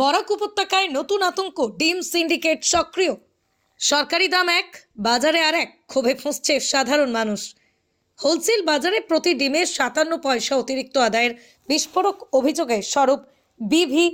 বরাক উপত্যকায় নতুন আতঙ্ক, ডিম সিন্ডিকেট সক্রিয়। সরকারি দাম এক, বাজারে আর এক, ক্ষোভে ফুঁসছে সাধারণ মানুষ। হোলসেল বাজারে প্রতি ডিমের সাতান্ন পয়সা অতিরিক্ত আদায়ের বিস্ফোরক অভিযোগে স্বরূপ বিভি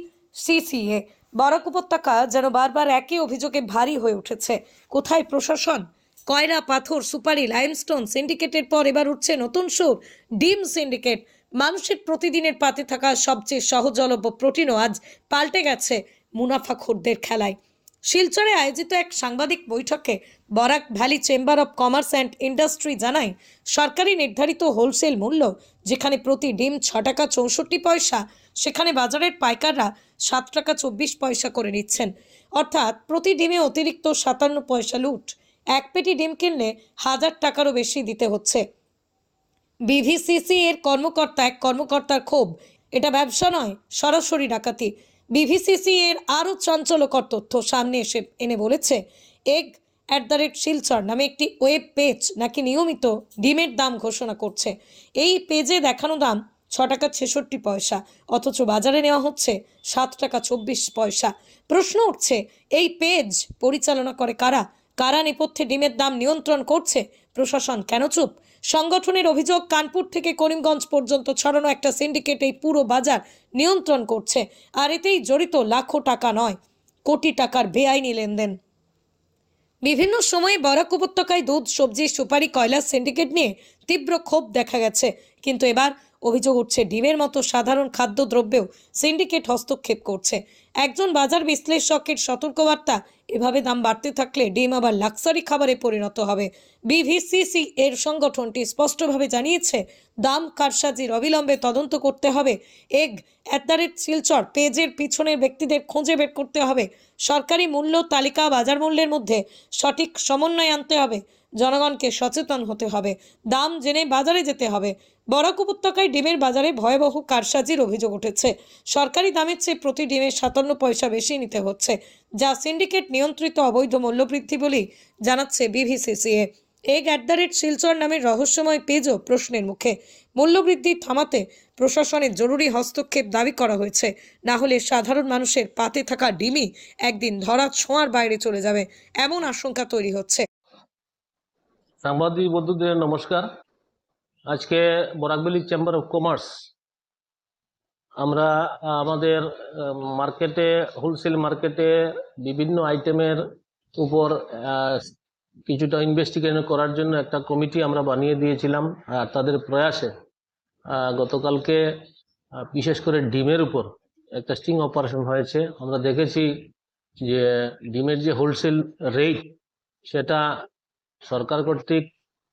সিসিএ বরাক উপত্যকা যেন বারবার একই অভিযোগে ভারী হয়ে উঠেছে। কোথায় প্রশাসন? কয়রা, পাথর, সুপারি, লাইমস্টোন সিন্ডিকেটের পর এবার উঠছে নতুন সুর, ডিম সিন্ডিকেট। মানুষের প্রতিদিনের পাতে থাকা সবচেয়ে সহজলভ্য প্রোটিনও আজ পাল্টে গেছে মুনাফাখোরদের খেলায়। শিলচরে আয়োজিত এক সাংবাদিক বৈঠকে Barak Valley Chamber of Commerce and Industry জানায়, সরকারি নির্ধারিত হোলসেল মূল্য, যেখানে প্রতি ডিম ছ টাকা চৌষট্টি পয়সা, সেখানে বাজারের পাইকাররা সাত টাকা চব্বিশ পয়সা করে নিচ্ছেন। অর্থাৎ প্রতি ডিমে অতিরিক্ত সাতান্ন পয়সা লুট। এক পেটি ডিম কিনলে হাজার টাকারও বেশি দিতে হচ্ছে। বিভিসিসি এর কর্মকর্তা এক কর্মকর্তার ক্ষোভ। এটা ব্যবসা নয়, সরাসরি ডাকাতি। বিভিসিসি এর আরও চাঞ্চল্যকর তথ্য সামনে এসে, এনে বলেছে, egg at the rate Silchar নামে একটি ওয়েব পেজ নাকি নিয়মিত ডিমের দাম ঘোষণা করছে। এই পেজে দেখানো দাম ছ টাকা ছেষট্টি পয়সা, অথচ বাজারে নেওয়া হচ্ছে সাত টাকা চব্বিশ পয়সা। প্রশ্ন উঠছে, এই পেজ পরিচালনা করে কারা? কারা নেপথ্যে ডিমের দাম নিয়ন্ত্রণ করছে? প্রশাসন কেন চুপ? সংগঠনের অভিযোগ, কানপুর থেকে করিমগঞ্জ পর্যন্ত ছড়ানো একটা সিন্ডিকেট এই পুরো বাজার নিয়ন্ত্রণ করছে, আর এতেই জড়িত লাখো টাকা নয়, কোটি টাকার বেআইনি লেনদেন। বিভিন্ন সময়ে বরাক উপত্যকায় দুধ, সবজি, সুপারি কয়লা সিন্ডিকেট নিয়ে তীব্র ক্ষোভ দেখা গেছে, কিন্তু এবার অভিযোগ উঠছে, ডিমের মতো সাধারণ খাদ্যদ্রব্যেও সিন্ডিকেট হস্তক্ষেপ করছে। একজন বাজার বিশ্লেষকের সতর্কবার্তা, এভাবে দাম বাড়তে থাকলে ডিম আবার লাক্সারি খাবারে পরিণত হবে। বিভিসিসি এর সংগঠনটি স্পষ্টভাবে জানিয়েছে, দাম কারসাজির অবিলম্বে তদন্ত করতে হবে। Egg at the rate Silchar পেজের পিছনের ব্যক্তিদের খুঁজে বের করতে হবে। সরকারি মূল্য তালিকা বাজার মূল্যের মধ্যে সঠিক সমন্বয় আনতে হবে। জনগণকে সচেতন হতে হবে। দাম জেনে বাজারে যেতে হবে। বরাক উপত্যকায় ডিমের বাজারে ভয়াবহ কারসাজির অভিযোগ উঠেছে। সরকারি দামের চেয়ে প্রতি ডিমের সাতান্ন পয়সা বেশি নিতে হচ্ছে, যা সিন্ডিকেট নিয়ন্ত্রিত অবৈধ মূল্যবৃদ্ধি বলেই জানাচ্ছে BVCCA egg at the rate Silchar নামের রহস্যময় পেজও প্রশ্নের মুখে। মূল্যবৃদ্ধি থামাতে প্রশাসনের জরুরি হস্তক্ষেপ দাবি করা হয়েছে। না হলে সাধারণ মানুষের পাতে থাকা ডিমই একদিন ধরা ছোঁয়ার বাইরে চলে যাবে, এমন আশঙ্কা তৈরি হচ্ছে। সাংবাদিক বন্ধুদের নমস্কার। আজকে বরাকবেলি চেম্বার অফ কমার্স, আমরা, আমাদের মার্কেটে, হোলসেল মার্কেটে বিভিন্ন আইটেমের উপর কিছুটা ইনভেস্টিগেশন করার জন্য একটা কমিটি আমরা বানিয়ে দিয়েছিলাম, আর তাদের প্রয়াসে গতকালকে বিশেষ করে ডিমের উপর একটা স্টিং অপারেশন হয়েছে। আমরা দেখেছি যে ডিমের যে হোলসেল রেট সেটা সরকার কর্তৃক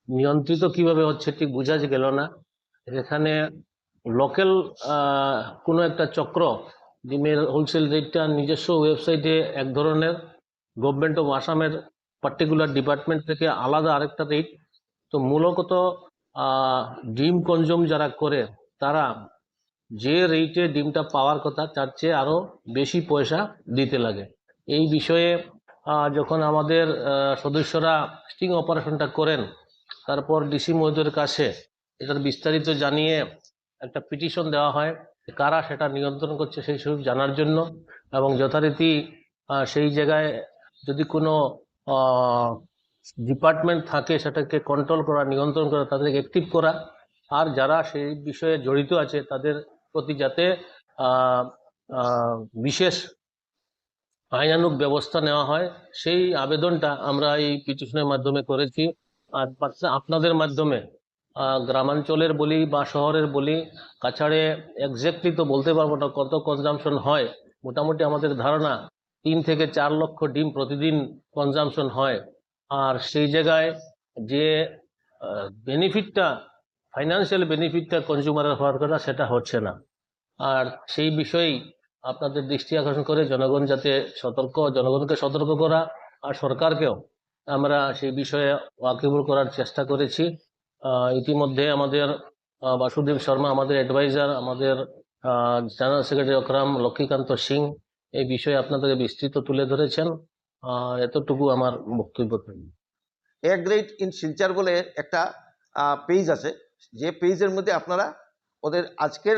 নিয়ন্ত্রিত কীভাবে হচ্ছে ঠিক বোঝা গেল না। এখানে লোকাল কোনো একটা চক্র ডিমের হোলসেল রেটটা নিজস্ব ওয়েবসাইটে এক ধরনের গভর্নমেন্ট অফ আসামের পার্টিকুলার ডিপার্টমেন্ট থেকে আলাদা আরেকটা রেট তো মূলত ডিম কনজিউম যারা করে, তারা যে রেটে ডিমটা পাওয়ার কথা, তার চেয়ে আরও বেশি পয়সা দিতে লাগে। এই বিষয়ে যখন আমাদের সদস্যরা স্টিং অপারেশনটা করেন, তারপর ডিসি মহোদয়ের কাছে এটার বিস্তারিত জানিয়ে একটা পিটিশন দেওয়া হয় কারা সেটা নিয়ন্ত্রণ করছে সেই সব জানার জন্য এবং যথারীতি সেই জায়গায় যদি কোনো ডিপার্টমেন্ট থাকে সেটাকে কন্ট্রোল করা, নিয়ন্ত্রণ করা, তাদেরকে অ্যাক্টিভ করা। আর যারা সেই বিষয়ে জড়িত আছে তাদের প্রতি যাতে বিশেষ আইনানুগ ব্যবস্থা নেওয়া হয়। সেই আবেদনটা আমরা এই পিটিশনের মাধ্যমে করেছি। আর আপনাদের মাধ্যমে গ্রামাঞ্চলের বলি বা শহরের বলি, কাছাড়ে এক্স্যাক্টলি তো বলতে পারব না কত কনজামশন হয়। মোটামুটি আমাদের ধারণা তিন থেকে চার লক্ষ ডিম প্রতিদিন কনজামশন হয়। আর সেই জায়গায় যে বেনিফিটটা ফাইন্যান্সিয়াল বেনিফিটটা কনজিউমারের হওয়ার কথা সেটা হচ্ছে না। আর সেই বিষয়েই আপনাদের দৃষ্টি আকর্ষণ করে জনগণ যাতে সতর্ক, জনগণকে সতর্ক করা আর সরকারকেও আমরা সেই বিষয়ে ওয়াকিবুল করার চেষ্টা করেছি। ইতিমধ্যে আমাদের বাসুদেব শর্মা, আমাদের অ্যাডভাইজার আমাদের জেনারেল সেক্রেটারি অকরাম লক্ষ্মীকান্ত সিং এই বিষয়ে আপনাদেরকে বিস্তৃত তুলে ধরেছেন। এতটুকু আমার বক্তব্য। এ গ্রেড ইন শিলচার বলে একটা পেজ আছে। যে পেজের মধ্যে আপনারা ওদের আজকের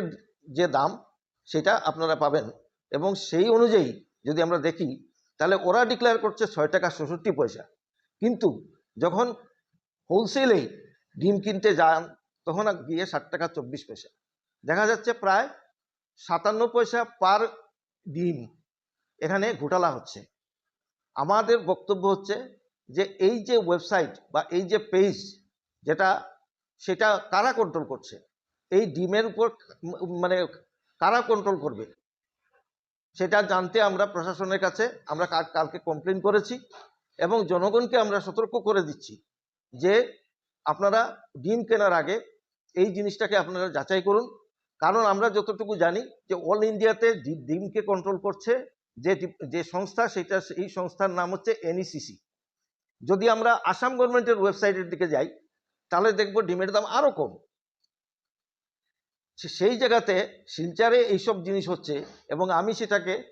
যে দাম সেটা আপনারা পাবেন। এবং সেই অনুযায়ী যদি আমরা দেখি, তাহলে ওরা ডিক্লেয়ার করছে ছয় টাকা ষষট্টি পয়সা। কিন্তু যখন হোলসেলে ডিম কিনতে যান, তখন গিয়ে ষাট টাকা চব্বিশ পয়সা। দেখা যাচ্ছে প্রায় সাতান্ন পয়সা পার ডিম এখানে ঘোটালা হচ্ছে। আমাদের বক্তব্য হচ্ছে যে এই যে ওয়েবসাইট বা এই যে পেজ যেটা, সেটা কারা কন্ট্রোল করছে? এই ডিমের উপর মানে কারা কন্ট্রোল করবে। সেটা জানতে আমরা প্রশাসনের কাছে আমরা কালকে কমপ্লেন করেছি এবং জনগণকে আমরা সতর্ক করে দিচ্ছি যে আপনারা ডিম কেনার আগে এই জিনিসটাকে আপনারা যাচাই করুন। কারণ আমরা যতটুকু জানি যে অল ইন্ডিয়াতে ডিমকে কন্ট্রোল করছে যে যে সংস্থা সেটা এই সংস্থার নাম হচ্ছে এনইসিসি যদি আমরা আসাম গভর্নমেন্টের ওয়েবসাইটের দিকে যাই, তাহলে দেখব ডিমের দাম আরও কম। সেই জায়গাতে শিলচারে এইসব জিনিস হচ্ছে এবং আমি সেটাকে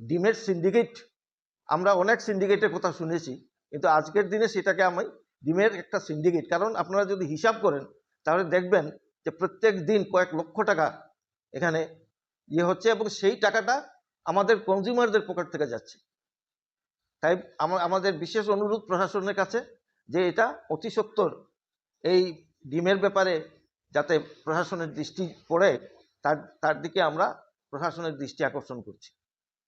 ডিমের সিন্ডিকেট আমরা অনেক সিন্ডিকেটের কথা শুনেছি, কিন্তু আজকের দিনে সেটাকে আমি ডিমের একটা সিন্ডিকেট কারণ আপনারা যদি হিসাব করেন, তাহলে দেখবেন যে প্রত্যেক দিন কয়েক লক্ষ টাকা এখানে ইয়ে হচ্ছে এবং সেই টাকাটা আমাদের কনজিউমারদের পকেট থেকে যাচ্ছে। তাই আমা- আমাদের বিশেষ অনুরোধ প্রশাসনের কাছে যে এটা অতি সত্বর এই ডিমের ব্যাপারে যাতে প্রশাসনের দৃষ্টি পড়ে তার তার দিকে আমরা প্রশাসনের দৃষ্টি আকর্ষণ করছি।